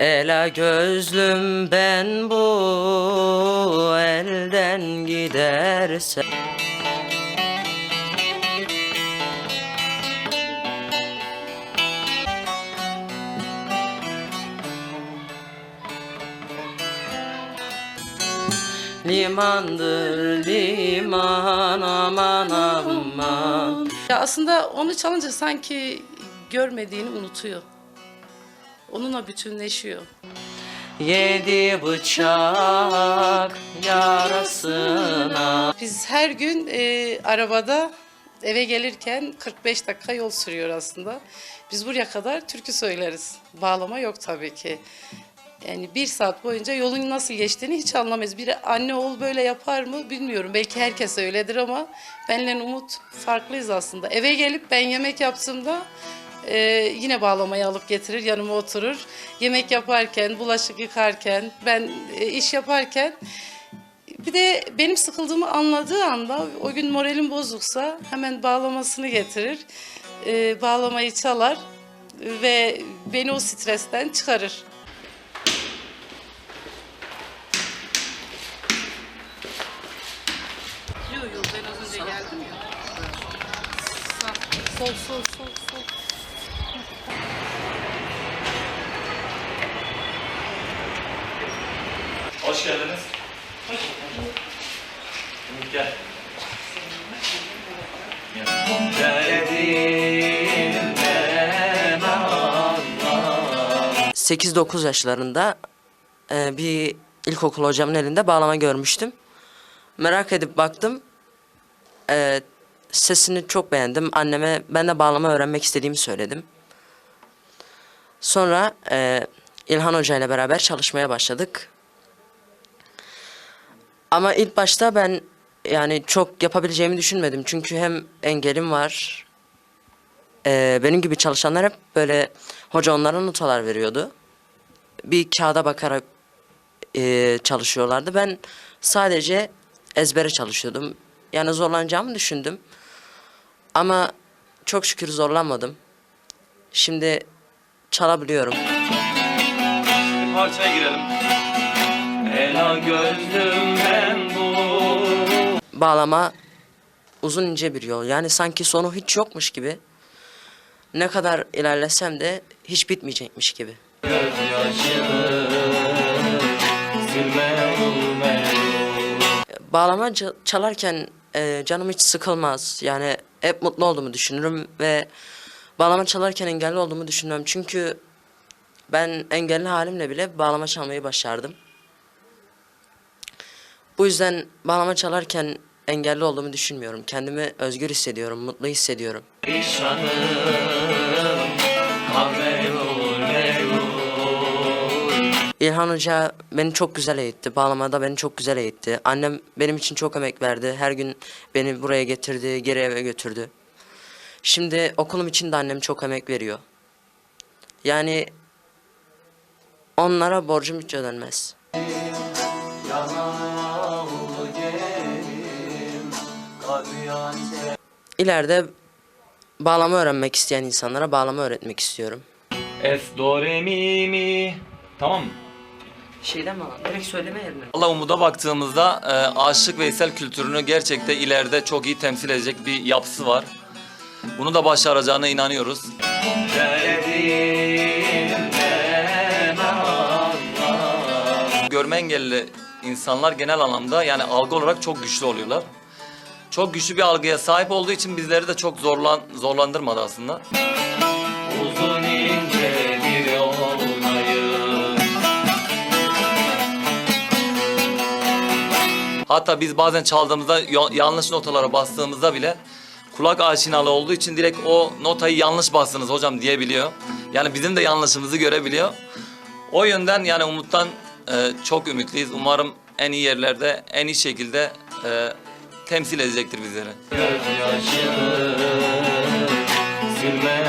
Ela gözlüm ben bu elden giderse Limandır liman aman aman Ya aslında onu çalınca sanki görmediğini unutuyor. Onunla bütünleşiyor. Yedi bıçak yarasına Biz her gün e, arabada eve gelirken 45 dakika yol sürüyor aslında. Biz buraya kadar türkü söyleriz. Bağlama yok tabii ki. Yani bir saat boyunca yolun nasıl geçtiğini hiç anlamayız. Bir anne oğul böyle yapar mı bilmiyorum. Belki herkes öyledir ama benle Umut farklıyız aslında. Eve gelip ben yemek yaptığımda e, yine bağlamayı alıp getirir yanıma oturur. Yemek yaparken, bulaşık yıkarken, ben e, iş yaparken bir de benim sıkıldığımı anladığı anda o gün moralim bozuksa hemen bağlamasını getirir. e, bağlamayı çalar ve beni o stresten çıkarır. Yok yok ben az önce geldim ya. Sol sol sol sol. Hoş geldiniz. Hoş bulduk. Gel. Geldim ben Allah. 8-9 yaşlarında e, bir ilkokul hocamın elinde bağlama görmüştüm. Merak edip baktım. E, sesini çok beğendim. Anneme ben de bağlama öğrenmek istediğimi söyledim. Sonra e, İlhan Hoca ile beraber çalışmaya başladık. Ama ilk başta ben yani çok yapabileceğimi düşünmedim. Çünkü hem engelim var. e, benim gibi çalışanlar hep böyle hoca onlara notalar veriyordu bir kağıda bakarak e, çalışıyorlardı. Ben sadece ezbere çalışıyordum. Yani zorlanacağımı düşündüm. Ama çok şükür zorlanmadım. Şimdi çalabiliyorum. Bir parçaya girelim. Ela gözlüm ben bu. Bağlama uzun ince bir yol. Yani sanki sonu hiç yokmuş gibi. Ne kadar ilerlesem de hiç bitmeyecekmiş gibi. Bağlama çalarken e, canım hiç sıkılmaz. Yani hep mutlu olduğumu düşünürüm ve bağlama çalarken engelli olduğumu düşünmem. Çünkü ben engelli halimle bile bağlama çalmayı başardım. Bu yüzden bağlama çalarken engelli olduğumu düşünmüyorum. Kendimi özgür hissediyorum, mutlu hissediyorum. İlhan Hoca beni çok güzel eğitti. Bağlamada beni çok güzel eğitti. Annem benim için çok emek verdi. Her gün beni buraya getirdi, geri eve götürdü. Şimdi okulum için de annem çok emek veriyor. Yani onlara borcum hiç ödenmez. İleride bağlama öğrenmek isteyen insanlara bağlama öğretmek istiyorum. Es do re mi mi Tamam mı? Şeyden mi Direkt söyleme yerine. Allah Umud'a baktığımızda e, Aşık Veysel kültürünü gerçekten ileride çok iyi temsil edecek bir yapısı var. Bunu da başaracağına inanıyoruz. Görme engelli insanlar genel anlamda yani algı olarak çok güçlü oluyorlar. Çok güçlü bir algıya sahip olduğu için bizleri de çok zorlan zorlandırmadı aslında. Uzun ince bir. Hatta biz bazen çaldığımızda yanlış notalara bastığımızda bile kulak aşinalı olduğu için direkt o notayı yanlış bastınız hocam diyebiliyor. Yani bizim de yanlışımızı görebiliyor. O yönden yani Umut'tan e, çok ümitliyiz. Umarım en iyi yerlerde, en iyi şekilde e, temsil edecektir bizlere. Gözyaşını silme